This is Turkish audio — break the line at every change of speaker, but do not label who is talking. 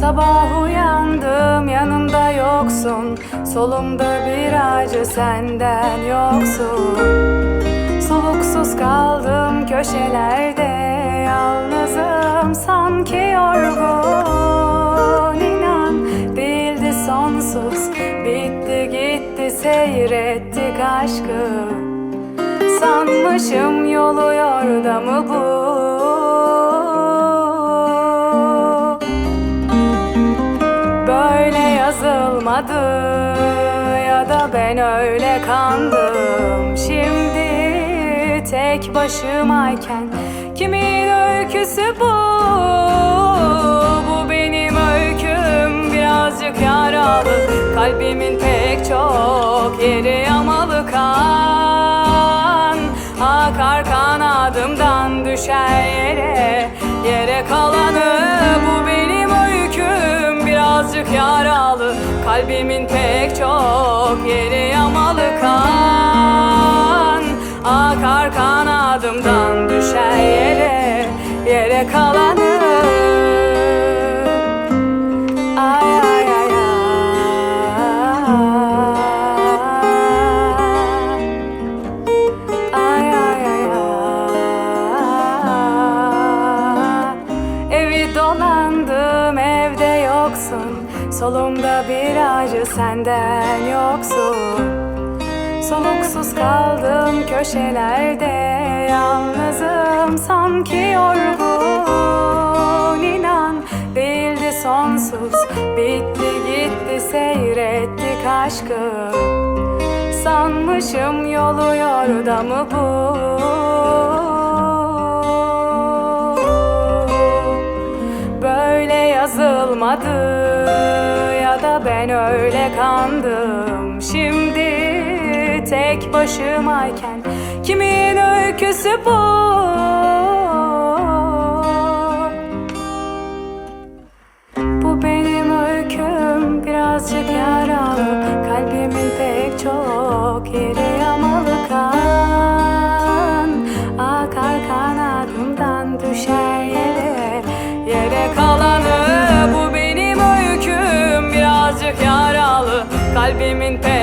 Sabah uyandım yanımda yoksun. Solumda bir acı senden yoksun. Soluksuz kaldım köşelerde. Yalnızım sanki yorgun. İnan değildi sonsuz. Bitti gitti seyrettik aşkı. Sanmışım yolu yordamı bu yazılmadı ya da ben öyle kandım. Şimdi tek başımayken kimin öyküsü bu? Bu benim öyküm birazcık yaralı. Kalbimin pek çok yeri yamalı kan. Akar kanadımdan düşer yere Yere kalanı bu benim öyküm. Birazcık yaralı Kalbimin pek çok yeri yamalı kan. Akar kanadımdan düşer yere Yere kalanı. Ay ay ay. Ay Ay ay ay. Evi dolandım evde yoksun Solumda bir acı senden yoksun. Soluksuz kaldım köşelerde Yalnızım sanki yorgun. İnan değildi sonsuz Bitti gitti seyrettik aşkı. Sanmışım yolu yordamı bu yazılmadı ya da ben öyle kandım Şimdi tek başımayken kimin öyküsü bu? Bu benim öyküm birazcık yaralı Kalbimin pek çok yeri Kalbimin te